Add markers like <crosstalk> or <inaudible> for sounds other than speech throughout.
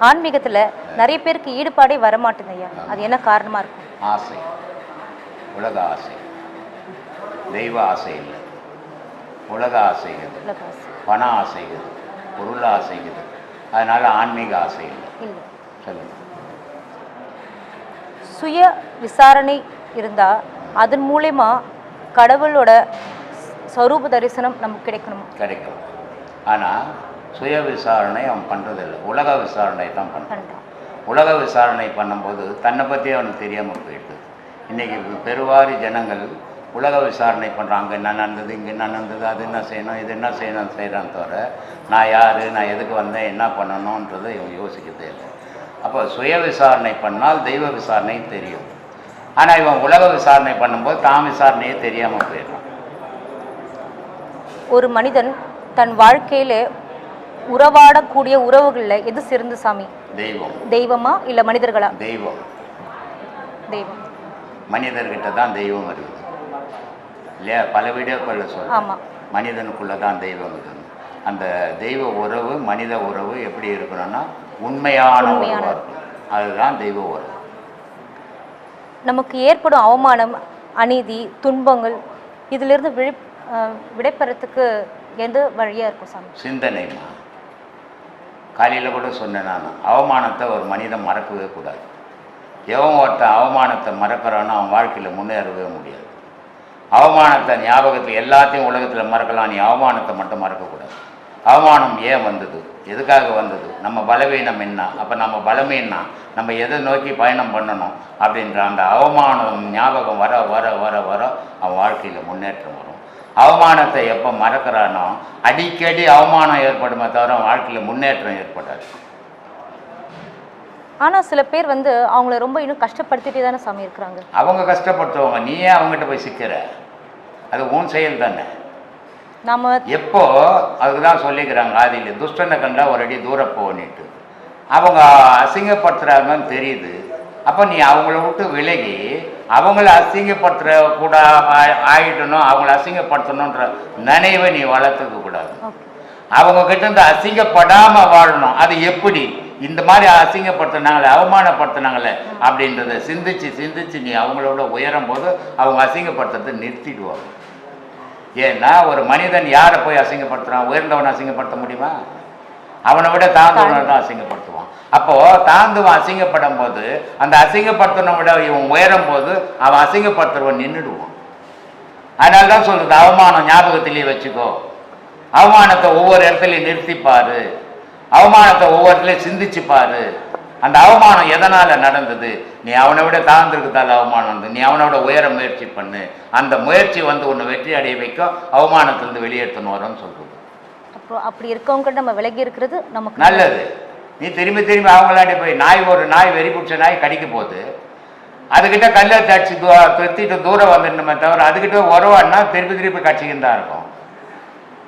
ஆன்மீகத்துல நிறைய பேருக்கு ஈடுபாடே வரமாட்டேங்குது ஐயா. அது என்ன காரணமா இருக்கும் ஆசை. உலக ஆசை. தெய்வ ஆசை இல்லை. உலக ஆசைகள் உலக ஆசை. பண ஆசைகள் பொருள் ஆசைகள் அதனால ஆன்மீக ஆசை இல்லை. இல்ல. சொல்லுங்க. சுய விசாரணை இருந்தா அதன் மூலயமா கடவுளோட ஸ்வரூப தரிசனம் நமக்கு கிடைக்கணும்? கிடைக்கும் ஆனால் சுய விசாரணை அவன் பண்ணுறதில்ல உலக விசாரணை தான் பண்ணுறான் உலக விசாரணை பண்ணும்போது தன்னை பற்றி அவனுக்கு தெரியாமல் போயிடுது. இன்றைக்கி பெருவாரி ஜனங்கள் உலக விசாரணை பண்ணுறாங்க என்ன நடந்தது இங்கே என்ன நடந்தது அது என்ன செய்யணும் இது என்ன செய்யணும் செய்கிறான் தவிர நான் யார் நான் எதுக்கு வந்தேன் என்ன பண்ணணுன்றதை இவன் யோசிக்கிறதே இல்லை. அப்போ சுய விசாரணை பண்ணால் தெய்வ விசாரணை தெரியும். ஆனால் இவன் உலக விசாரணை பண்ணும்போது தான் விசாரணையே தெரியாமல் போயிடுறான். ஒரு மனிதன் தன் வாழ்க்கையில உறவாடக்கூடிய உறவுகள்ல எது சிறந்த சாமி? தெய்வம். தெய்வமா இல்ல மனிதர்களா? தெய்வம். தெய்வம். மனிதர்கிட்ட தான் தெய்வம் இருக்குது இல்லையா? பல வீடியோக்களில் சொல்ல ஆமா. மனிதனுக்குள்ளே தான் தெய்வம் இருக்குது அந்த தெய்வ உறவு மனித உறவு எப்படி இருக்கணும்னா உண்மையான. உறவாக இருக்கும். அதுதான் தெய்வ உறவு. நமக்கு ஏற்படும் அவமானம் அநீதி துன்பங்கள் இதிலிருந்து விழி விடைபெறத்துக்கு எந்த வழியா இருக்கும் சாமி? சிந்தனைமா காலையில் கூட சொன்னேன் நான் அவமானத்தை ஒரு மனிதன் மறக்கவே கூடாது. எவன் ஒருத்தன் அவமானத்தை மறக்கிறானோ அவன் வாழ்க்கையில் முன்னேறவே முடியாது. அவமானத்தை ஞாபகத்தில் எல்லாத்தையும் உலகத்தில் மறக்கலாம் நீ அவமானத்தை மட்டும் மறக்கக்கூடாது. அவமானம் ஏன் வந்தது? எதுக்காக வந்தது? நம்ம பலவீனம் என்ன? அப்போ நம்ம பலமே என்ன? நம்ம எதை நோக்கி பயணம் பண்ணணும் அப்படின்ற அந்த அவமானம் ஞாபகம் வர வர வர வர அவன் வாழ்க்கையில் முன்னேற்றம் வரும். அவமானத்தை எப்போ மறக்கிறானோ அடிக்கடி அவமானம் ஏற்படுமே தவிர வாழ்க்கையில் முன்னேற்றம் ஏற்படாது. ஆனா சில பேர் வந்து அவங்கள ரொம்ப இன்னும் கஷ்டப்படுத்திட்டே தானே சாமி இருக்கிறாங்க. அவங்க கஷ்டப்படுத்துவாங்க. நீ ஏன் அவங்ககிட்ட போய் சிக்கிற. அது உன் செயல் தானே. நாம எப்போ அதுக்கு தான் சொல்லிக்கிறாங்க ஆதியில் துஷ்டனை கண்டா ஒரு அடி தூரம் போனிட்டு அவங்க அசிங்கப்படுத்துறாங்கன்னு தெரியுது. அப்போ நீ அவங்கள விட்டு விலகி அவங்கள அசிங்கப்படுத்துற கூட ஆ- ஆயிடணும் அவங்கள அசிங்கப்படுத்தணுன்ற நினைவை நீ வளர்த்துக்க கூடாது. அவங்க கிட்ட இருந்து அசிங்கப்படாம வாழணும். அது எப்படி? இந்த மாதிரி அசிங்கப்படுத்தினாங்களே அவமானப்படுத்தினாங்களே அப்படின்றத சிந்திச்சு சிந்திச்சு நீ அவங்களோட உயரும் போது அவங்க அசிங்கப்படுத்துறதை நிறுத்திடுவாங்க. ஏன்னா ஒரு மனிதன் யாரை போய் அசிங்கப்படுத்துறான்? உயர்ந்தவனை அசிங்கப்படுத்த முடியுமா? அவனை விட தாழ்ந்தவனை தான் அசிங்கப்படுத்துவான். அப்போ தாழ்ந்தவன் அசிங்கப்படும் போது அந்த அசிங்கப்படுத்தின விட இவன் உயரும் போது அவன் அசிங்கப்படுத்துறவன் நின்றுடுவான் அதனால தான் சொல்றது அவமானம் ஞாபகத்திலேயே வச்சுக்கோ. அவமானத்தை ஒவ்வொரு இடத்துலையும் நிறுத்திப்பாரு அவமானத்தை ஒவ்வொரு இடத்துலையும் சிந்திச்சு பாரு. அந்த அவமானம் எதனால நடந்தது? நீ அவனை விட தாழ்ந்திருக்கதால அவமானம் வந்து நீ அவனோட உயர முயற்சி பண்ணு. அந்த முயற்சி வந்து உன்னை வெற்றி அடைய வைக்கும் அவமானத்திலிருந்து வெளியேற்றணும் வரும்னு சொல்றது. அப்புறம் அப்படி இருக்கவங்க நம்ம விலகி இருக்கிறது நமக்கு நல்லது. நீ திரும்பி திரும்பி அவங்களாண்டி போய் நாய் ஒரு நாய் வெறி பிடிச்ச நாய் கடிக்க போகுது. அதுக்கிட்ட கல்லை தடிச்சு தூ தூரம் வந்துடணுமே தவிர அதுக்கிட்ட உறவாடினா திருப்பி திருப்பி கட்சிக்கின்னு தான் இருக்கும்.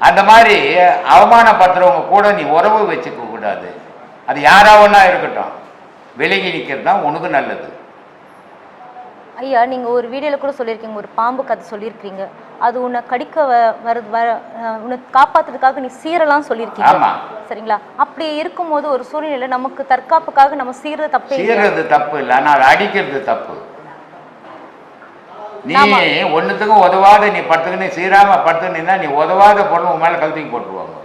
அந்த மாதிரி அவமானப்படுத்துறவங்க கூட நீ உறவு வச்சுக்க கூடாது. அது யாராவன்னா ஒன்றா இருக்கட்டும். விலகி நிற்கிறது தான் உனக்கு நல்லது. ஐயா நீங்க ஒரு வீடியோல கூட சொல்லியிருக்கீங்க ஒரு பாம்பு கதை சொல்லியிருக்கீங்க. அது உன்னை கடிக்க வர அஹ் உன்னை காப்பாத்துறதுக்காக நீ சீரலாம் சொல்லியிருக்கீங்க. சரிங்களா? அப்படி இருக்கும்போது ஒரு சூழ்நிலை நமக்கு தற்காப்புக்காக நம்ம சீர தப்பே? சீர்றது தப்பு இல்லை. ஆனால் அடிக்கிறது தப்பு. நீ. ஒன்றுத்துக்கும் உதவாத நீ படுத்துக்கின்னு சீராம படுத்துக்கினா நீ உதவாத பொருள் உன் மேலே கழுத்துக்கு போட்டுருவாங்க.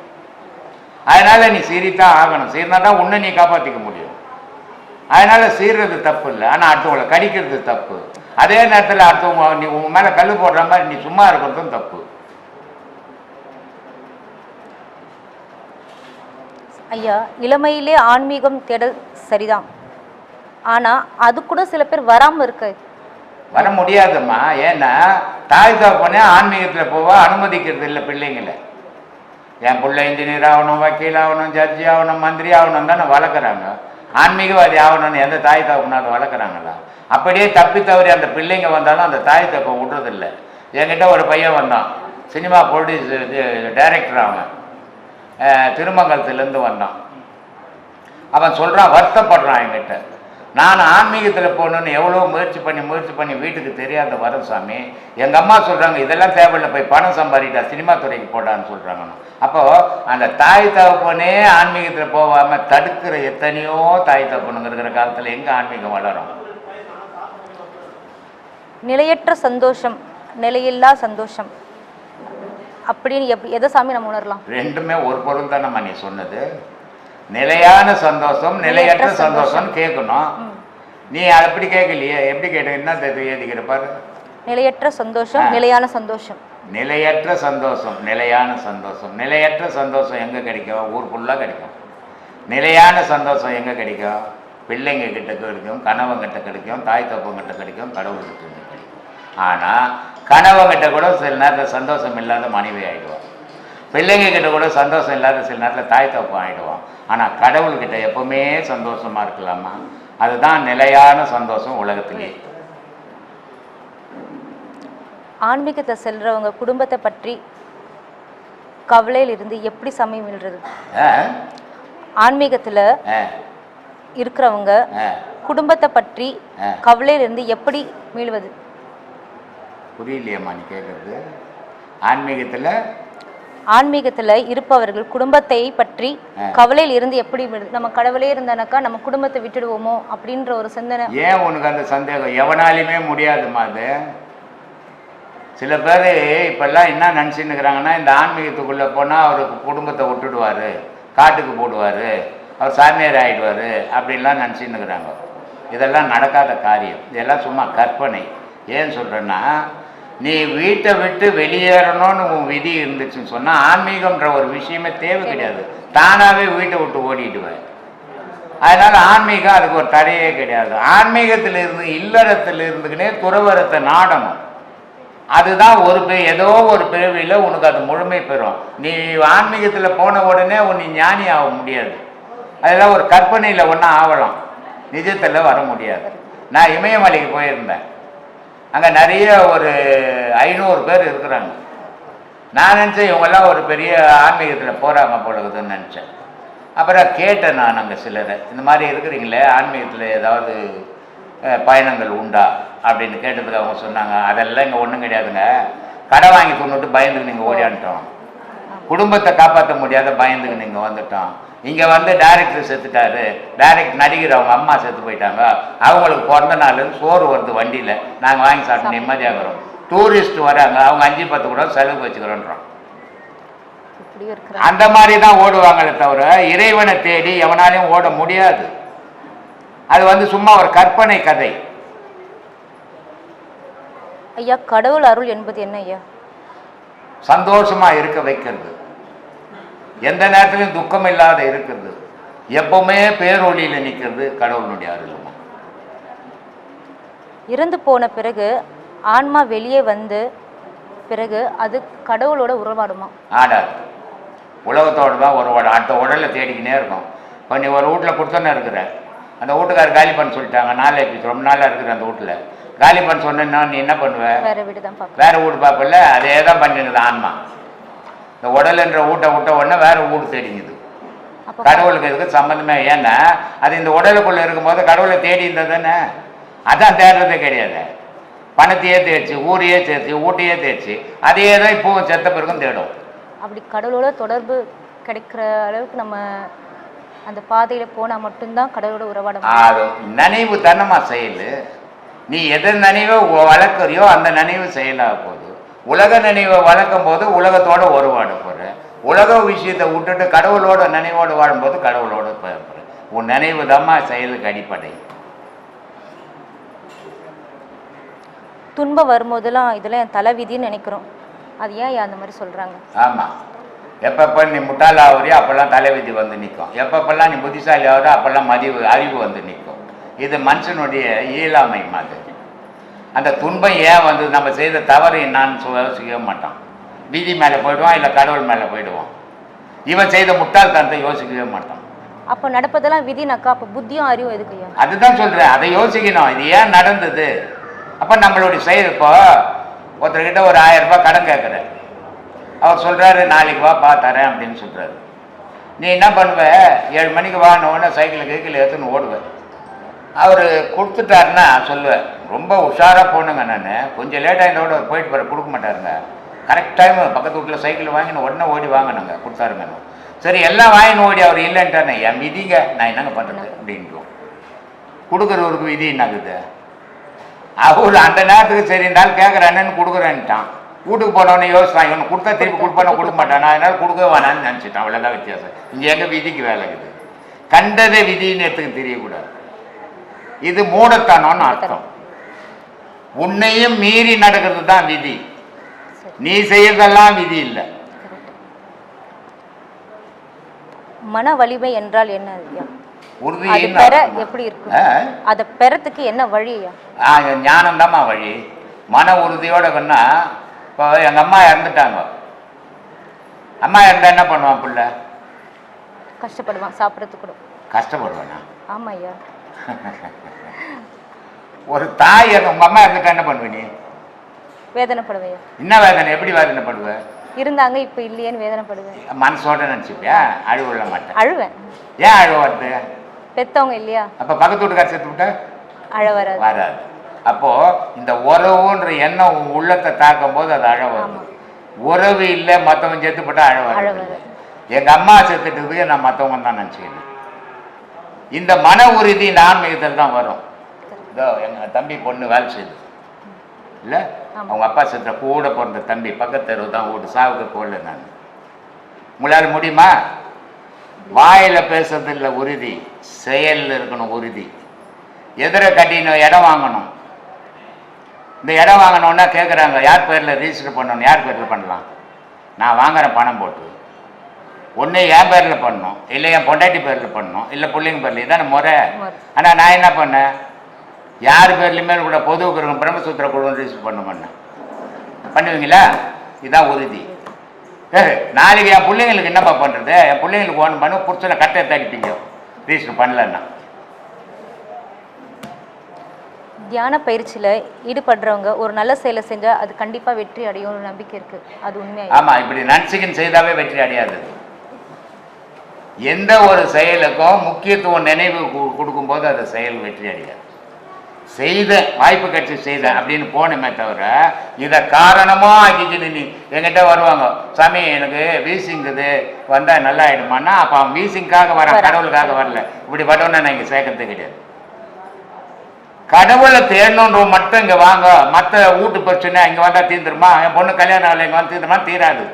அதனால நீ சீரித்தான் ஆகணும். சீர்னா தான் உன்னை நீ காப்பாற்றிக்க முடியும். அதனால சீர்றது தப்பு இல்லை. ஆனால் அடுத்தவங்களை கடிக்கிறது தப்பு. அதே நேரத்தில் அடுத்தவங்க நீ உன் மேலே கல் போடுற மாதிரி நீ சும்மா இருக்கிறதும் தப்பு. ஐயா இளமையிலே ஆன்மீகம் தேடல் சரிதான். ஆனா அது கூட சில பேர் வராம இருக்கு. வர முடியாதும்மா. ஏன்னா தாய் தகப்பனே ஆன்மீகத்தில் போக அனுமதிக்கிறது இல்லை பிள்ளைங்களை. என் பிள்ளை இன்ஜினியர் ஆகணும் வக்கீல் ஆகணும் ஜட்ஜி ஆகணும் மந்திரி ஆகணும் தானே வளர்க்குறாங்க. ஆன்மீகவாதி ஆகணும்னு எந்த தாய் தகப்புனாலும் வளர்க்குறாங்களா? அப்படியே தப்பி தவறி அந்த பிள்ளைங்க வந்தாலும் அந்த தாய் தப்பை விடுறதில்ல. என்கிட்ட ஒரு பையன் வந்தான். சினிமா ப்ரொடியூசர் டைரக்டர் அவன். திருமங்கலத்துலேருந்து வந்தான். அவன் சொல்கிறான் வருத்தப்படுறான் என்கிட்ட. நான் ஆன்மீகத்தில் போகணுன்னு எவ்வளோ முயற்சி பண்ணி முயற்சி பண்ணி வீட்டுக்கு தெரியாத வரும் சாமி எங்கள் அம்மா சொல்கிறாங்க இதெல்லாம் தேவையில்லை போய் பணம் சம்பாதிட்டா சினிமா துறைக்கு போடான்னு சொல்கிறாங்க அப்போது அந்த தாய் தகப்பனே ஆன்மீகத்தில் போகாமல் தடுக்கிற எத்தனையோ தாய் தகப்பனுங்க இருக்கிற காலத்தில் எங்கே ஆன்மீகம் வளரும்? நிலையற்ற சந்தோஷம் நிலையில்லா சந்தோஷம். அப்படின்னு எப் எதை சாமி நம்ம உணரலாம்? ரெண்டுமே ஒரு பொருள் தானம்மா நீ சொன்னது. நிலையான சந்தோஷம் நிலையற்ற சந்தோஷம். கேட்கணும். நீ அப்படி கேட்கலையே எப்படி கேட்ட என்ன எழுதிக்கிற பாரு. நிலையற்ற சந்தோஷம். நிலையான சந்தோஷம். நிலையற்ற சந்தோஷம் நிலையான சந்தோஷம். நிலையற்ற சந்தோஷம் எங்கே கிடைக்கும்? ஊர் ஃபுல்லாக கிடைக்கும். நிலையான சந்தோஷம் எங்கே கிடைக்கும்? பிள்ளைங்க கிட்ட கிடைக்கும் கணவங்கிட்ட கிடைக்கும் தாய் தப்பங்கிட்ட கிடைக்கும் கடவுள்கிட்ட கிடைக்கும். ஆனால் கணவங்கிட்ட கூட சில நேரத்தில் சந்தோஷம் இல்லாத மனைவி ஆகிடுவான் பிள்ளைங்க கிட்ட கூட சந்தோஷம் இல்லாத சில நேரத்தில் தாய் தப்பம் ஆகிடுவான் ஆனால் கடவுள்கிட்ட எப்பவுமே சந்தோஷமா இருக்கலாமா? அதுதான் நிலையான சந்தோஷம் உலகத்திலே. ஆன்மீகத்தை செல்றவங்க குடும்பத்தை பற்றி கவலையில் இருந்து எப்படி சமயம் மீள்றது ஆ? ஆன்மீகத்துல இருக்கிறவங்க குடும்பத்தை பற்றி. கவலையில் இருந்து எப்படி மீள்வது புரியலையம்மா நீ கேட்குறது ஆன்மீகத்தில் ஆன்மீகத்துல இருப்பவர்கள் குடும்பத்தை பற்றி. கவலையில் இருந்து எப்படி நம்ம கடவுளே இருந்தானாக்கா நம்ம குடும்பத்தை விட்டுடுவோமோ அப்படின்ற ஒரு சிந்தனை. ஏன் உனக்கு அந்த சந்தேகம்? எவனாலையுமே முடியாதும்மா அது. சில பேர் இப்பெல்லாம் என்ன நினச்சின்னு இருக்கிறாங்கன்னா இந்த ஆன்மீகத்துக்குள்ளே போனால் அவருக்கு குடும்பத்தை விட்டுடுவார் காட்டுக்கு போடுவார் அவர் சாமியார் ஆகிடுவார் அப்படின்லாம் நினச்சின்னு இருக்கிறாங்க இதெல்லாம் நடக்காத காரியம். இதெல்லாம் சும்மா கற்பனை. ஏன் சொல்கிறேன்னா நீ வீட்டை விட்டு வெளியேறணும்னு உன் விதி இருந்துச்சுன்னு சொன்னால் ஆன்மீகம்ன்ற ஒரு விஷயமே தேவை கிடையாது. தானாகவே வீட்டை விட்டு ஓடிடுவேன் அதனால ஆன்மீகம் அதுக்கு ஒரு தடையே கிடையாது. ஆன்மீகத்தில் இருந்து இல்லறத்தில் இருந்துக்கினே துறவரத்தை நாடணும். அதுதான் ஒரு பே ஏதோ ஒரு பிறவியில் உனக்கு அது முழுமை பெறும். நீ ஆன்மீகத்தில் போன உடனே உன்னை ஞானி ஆக முடியாது. அதெல்லாம் ஒரு கற்பனையில் ஒன்றா ஆகலாம். நிஜத்தில் வர முடியாது. நான் இமயமலைக்கு போயிருந்தேன். அங்கே நிறைய ஒரு ஐநூறு பேர் இருக்கிறாங்க. நான் நினச்சேன் இவங்கெல்லாம் ஒரு பெரிய ஆன்மீகத்தில் போகிறாங்க போலகுதுன்னு நினச்சேன். அப்புறம் கேட்டேன் நான் அங்கே சிலரை இந்த மாதிரி இருக்கிறீங்களே ஆன்மீகத்தில் ஏதாவது பயணங்கள் உண்டா? அப்படின்னு கேட்டதுக்கு அவங்க சொன்னாங்க அதெல்லாம் இங்கே ஒன்றும் கிடையாதுங்க. கடை வாங்கி கொண்டுட்டு பயந்துக்கு நீங்கள் ஓடியான்ட்டோம் குடும்பத்தை காப்பாற்ற முடியாத பயந்துக்கு நீங்கள் வந்துட்டோம். இங்கே வந்து டைரக்டர் செத்துட்டாரு. டைரக்ட் நடிகர் அவங்க அம்மா செத்து போயிட்டாங்க. அவங்களுக்கு பிறந்த நாள் சோறு வருது வண்டியில். நாங்கள் வாங்கி சாப்பிட்டு நிம்மதியாகிறோம் டூரிஸ்ட் வராங்க. அவங்க அஞ்சு பத்து கூட செலவு வச்சுக்கிறோன்றோம் அந்த மாதிரி தான் ஓடுவாங்களே தவிர இறைவனை தேடி எவனாலையும் ஓட முடியாது. அது வந்து சும்மா ஒரு கற்பனை கதை. ஐயா கடவுள் அருள் என்பது என்ன ஐயா? சந்தோஷமா இருக்க வைக்கிறது. எந்த நேரத்திலும் துக்கம் இல்லாத இருக்கிறது. எப்பவுமே பேரொளியில நிற்கிறது கடவுளுடைய அருள்மா? இறந்து போன பிறகு ஆன்மா வெளியே வந்து பிறகு அது கடவுளோட உறவாடுமா? ஆடாது. உலகத்தோட தான் உட- அடுத்த உடலை தேடிக்கினே இருக்கும். இப்போ நீ ஒரு வீட்டில் கொடுத்தோன்னே இருக்கிற. அந்த வீட்டுக்காரர் காலி பண்ண சொல்லிட்டாங்க. நாளை ரொம்ப நாளாக இருக்கிற அந்த வீட்டில். காலி பண்ண சொன்னா நீ என்ன பண்ணுவ? வேற வீடு தான் வேற வீடு பார்ப்பல அதே தான் பண்ணிருக்குது ஆன்மா. இந்த உடலுன்ற வீட்டை விட்ட உடனே வேற வீடு தேடிங்குது கடவுளுக்கு இதுக்கு சம்மந்தமே ஏன்னா அது இந்த உடலுக்குள்ள இருக்கும்போது கடவுளை தேடி இருந்தது தானே? அதான் தேடுறதே கிடையாது. பணத்தையே தேய்ச்சி ஊரையே தேய்ச்சி ஊட்டையே தேய்ச்சி அதே தான் இப்போவும் செத்த பிறகும் தேடும். அப்படி கடவுளோட தொடர்பு கிடைக்கிற அளவுக்கு நம்ம அந்த பாதையில போனா மட்டும்தான் கடவுளோட உறவாட அது நினைவு தானம்மா செயல். நீ எதை நினைவை வளர்க்குறியோ அந்த நினைவு செயலாக போகுது. உலக நினைவை வளர்க்கும் போது உலகத்தோட ஒருவாட போகிற உலக விஷயத்தை விட்டுட்டு கடவுளோட நினைவோடு வாழும்போது கடவுளோட போகிற உன் நினைவு தாம்மா செயலுக்கு அடிப்படை. துன்பம் வரும்போதெல்லாம் இதெல்லாம் என் தலைவிதின்னு நினைக்கிறோம். அது ஏன் அந்த மாதிரி சொல்றாங்க? ஆமாம் எப்பப்போ நீ முட்டாள் ஆகுறியோ அப்போல்லாம் தலைவிதி வந்து நிற்கும் எப்பப்பெல்லாம் நீ புத்திசாலி ஆகுறோ அப்போல்லாம் மதிவு அறிவு வந்து நிற்கும் இது மனுஷனுடைய இயலாமை மாதிரி. அந்த துன்பம் ஏன் வந்து நம்ம செய்த தவறு என்னான்னு சொல்ல யோசிக்கவே மாட்டான். வீதி மேலே போயிடுவான் இல்லை கடவுள் மேலே போயிடுவான். இவன் செய்த முட்டாள்தனத்தை யோசிக்கவே மாட்டான். அப்போ நடப்பதெல்லாம் விதினாக்கா அப்போ புத்தியும் அறிவும் எதுக்கு அதுதான் சொல்றேன். அதை யோசிக்கணும். இது ஏன் நடந்தது? அப்ப நம்மளுடைய செயல் இப்போ ஒருத்தர்கிட்ட ஒரு ஆயிரம் ரூபாய் கடன் கேட்குறேன் அவர் சொல்றாரு நாளைக்கு வா பா தரேன் அப்படின்னு சொல்றாரு. நீ என்ன பண்ணுவ? ஏழு மணிக்கு வான உடனே சைக்கிள் கைக்கில் எடுத்துன்னு ஓடுவேன் அவர் கொடுத்துட்டாருன்னா சொல்லுவேன். ரொம்ப உஷாராக போனுங்க நான். கொஞ்சம் லேட்டாக இந்த விட போயிட்டு போகிற கொடுக்க மாட்டாருங்க. கரெக்ட் டைம் பக்கத்து வீட்டில் சைக்கிள் வாங்கின்னு உடனே ஓடி வாங்கினுங்க கொடுத்தாருங்க சரி எல்லாம் வாங்கின்னு ஓடி அவர் இல்லைன்ட்டானே என் விதிங்க நான் என்னங்க பண்ணுறது அப்படின்ட்டோம் கொடுக்குறவருக்கு விதி என்னக்குது அவர் அந்த நேரத்துக்கு சரி இருந்தாலும் கேட்குறானேன்னு கொடுக்குறேன்ட்டான். வீட்டுக்கு போனவொடனே யோசிச்சான் இவன் கொடுத்தா திருப்பி கொடுப்பானா கொடுக்க மாட்டான்? அதனால கொடுக்க வேணான்னு நினச்சிட்டான். அவ்வளோதான் வித்தியாசம். இங்கே எங்கே விதிக்கு வேலை இருக்குது. கண்டதே விதின்னு எடுத்துக்கு தெரியக்கூடாது. இது மூடத்தனம்னு அர்த்தம். உன்னையும் மீறி நடக்கிறது தான் விதி. நீ செய்யறதெல்லாம் விதி இல்லை. மன வலிமை என்றால் என்ன ஐயா? எப்படி இருக்கும்? ஆ? அதை பெறத்துக்கு என்ன வழி ஞானம் வழி. மன உறுதியோட சொன்னா இப்போ எங்கள் அம்மா இறந்துட்டாங்க. அம்மா இறந்தா என்ன பண்ணுவான் பிள்ளை? கஷ்டப்படுவான் சாப்பிட்றதுக்கு கூட. கஷ்டப்படுவானா? ஆமா ஐயா. <laughs> ஒரு தாய் உங்க அம்மா இறந்துட்டா என்ன பண்ணுவ நீ? வேதனைப்படுவேன். என்ன வேதனை? எப்படி வேதனைப்படுவ? இருந்தாங்க இப்போ இல்லையேன்னு வேதனைப்படுவேன். மனசோட நினச்சிப்பியா? அழுவ விட மாட்டேன் அழுவேன். ஏன் அழுவ வருது? பெத்தவங்க இல்லையா? அப்போ பக்கத்து வீட்டுக்கார சேர்த்து விட்டா? அழ வராது. வராது. அப்போ இந்த உறவுன்ற எண்ணம் உன் உள்ளத்தை தாக்கும் போது அது அழ வருது. உறவு இல்லை மற்றவன் செத்து போட்டா அழ வராது. எங்க அம்மா செத்துட்டதுக்கு நான் மற்றவங்க தான் நினச்சிக்கிறேன் இந்த மன உறுதி ஆன்மீகத்தில் தான் வரும். இதோ எங்க தம்பி பொண்ணு வேலை செய்யுது இல்லை. அவங்க அப்பா செத்த கூட பிறந்த தம்பி பக்கத்து தெருவு தான் வீட்டு சாவுக்கு போடல நான். உங்களால் முடியுமா? வாயில பேசுறது இல்லை உறுதி செயல்ல இருக்கணும் உறுதி. எதிர கட்டின இடம் வாங்கணும். இந்த இடம் வாங்கணுன்னா கேட்குறாங்க யார் பேரில் ரிஜிஸ்டர் பண்ணணும் யார் பேரில் பண்ணலாம்? நான் வாங்குறேன் பணம் போட்டு. ஒன்று என் பேரில் பண்ணணும் இல்லை என் பொண்டாட்டி பேரில் பண்ணணும் இல்லை பிள்ளைங்க பேரில். இதான முறை. ஆனால் நான் என்ன பண்ணேன்? யார் பேர்லையுமே கூட பொது குருவம் பிரம்மசூத்திர குழுவம் ரிஜிஸ்டர் பண்ண பண்ணேன் பண்ணுவீங்களா? இதான் உறுதி. நாளைக்கு என் பிள்ளைங்களுக்கு என்னப்பா பண்ணுறது என் பிள்ளைங்களுக்கு ஒன்று பண்ண புடிச்சனை கட்டை தடிப்பீங்க. ரிஜிஸ்டர் பண்ணலன்னா. தியான பயிற்சியில ஈடுபடுறவங்க ஒரு நல்ல செயலை செஞ்சா அது கண்டிப்பா வெற்றி அடையும் நம்பிக்கை இருக்கு. அது உண்மையா? ஆமாம் இப்படி நன்சிக்கன் செய்தாவே வெற்றி அடையாது எந்த ஒரு செயலுக்கும் முக்கியத்துவம் நினைவு கொடுக்கும்போது அது செயல் வெற்றி அடையாது. செய்த வாய்ப்பு கிடைச்சி செய்தேன் அப்படின்னு போனமே தவிர இதை காரணமா ஆக்கிக்கிட்டு நீ என்கிட்ட வருவாங்க. சாமி எனக்கு வீசிங்குது. வந்தா நல்லா ஆயிடுமான்னா அப்போ அவன் வீசிங்காக வரான். கடவுளுக்காக வரல. இப்படி பட்டவன நான் இங்கே சேர்க்கறது கிடையாது. கடவுளை தேடணுன்ற மட்டும் இங்கே வாங்க. மற்ற வீட்டு பிரச்சனை இங்கே வந்தால் தீர்ந்துருமா என் பொண்ணு கல்யாணம் ஆகலை இங்கே வந்து தீர்ந்துருமா தீராது.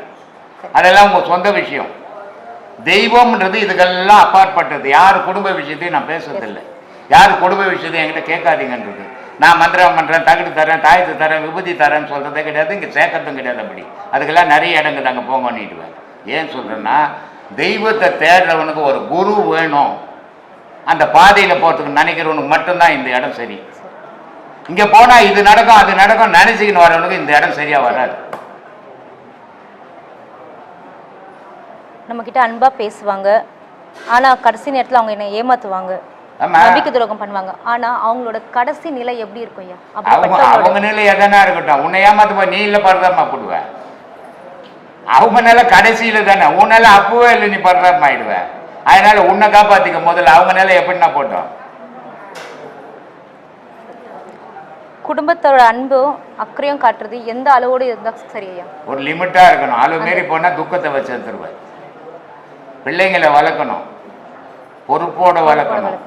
அதெல்லாம் உங்கள் சொந்த விஷயம். தெய்வம்ன்றது இதுக்கெல்லாம் அப்பாற்பட்டது. யார் குடும்ப விஷயத்தையும் நான் பேசுறதில்லை. யார் குடும்ப விஷயத்தையும் என்கிட்ட கேட்காதீங்கன்றது. நான் மந்திரம் பண்ணுறேன் தகுடு தரேன் தாயத்து தரேன் விபூதி தரேன்னு சொல்கிறதே கிடையாது. இங்கே சேர்க்கறதும் கிடையாது அப்படி. அதுக்கெல்லாம் நிறைய இடங்கள் அங்கே பண்ணிடுவேன் ஏன் சொல்கிறேன்னா தெய்வத்தை தேடுறவனுக்கு ஒரு குரு வேணும். அந்த பாதையில் போகிறதுக்கு நினைக்கிறவனுக்கு மட்டும்தான் இந்த இடம் சரி. இங்கே போனால் இது நடக்கும் அது நடக்கும் நினச்சிக்கின்னு வரவனுக்கு இந்த இடம் சரியாக வராது. நம்ம கிட்ட அன்பா பேசுவாங்க. ஆனா கடைசி நேரத்துல அவங்க என்ன ஏமாத்துவாங்க. ஆமா. நம்பிக்கை துரோகம் பண்ணுவாங்க. ஆனா அவங்களோட கடைசி நிலை எப்படி இருக்கும் ஐயா? அவங்க நிலை எதனா இருக்கட்டும். உன்னை ஏமாத்து போய் நீ இல்லை பரதாமா போடுவ. அவங்க நிலை கடைசியில தானே. உன் நிலை அப்பவே இல்லை நீ பரதாமா ஆயிடுவ. அதனால உன்னை காப்பாத்திக்க முதல்ல அவங்க நிலை எப்படின்னா போட்டோம்? குடும்பத்தோட அன்பும் அக்கறையும் காட்டுறது எந்த அளவோடு இருந்தா சரி ஐயா. ஒரு லிமிட்டா இருக்கணும். அளவு மீறி போனா துக்கத்தை வச்சு எடுத்துருவேன். பிள்ளைங்களை வளர்க்கணும். பொறுப்போட வளர்க்கணும்.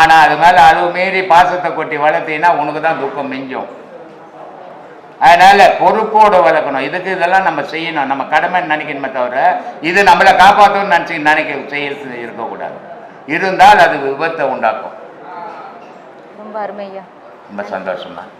ஆனா அது மேல அளவு மீறி பாசத்தை கொட்டி வளர்த்தீங்கன்னா உனக்கு தான் துக்கம் மிஞ்சும். அதனால பொறுப்போட வளர்க்கணும். இதுக்கு இதெல்லாம் நம்ம செய்யணும். நம்ம கடமைன்னு நினைக்கணுமே தவிர இது நம்மளை காப்பாற்றணும்னு நினச்சி நினைக்க செய்ய இருக்கக்கூடாது. இருந்தால் அது விபத்தை உண்டாக்கும். ரொம்ப அருமை ஐயா ரொம்ப சந்தோஷம் தான்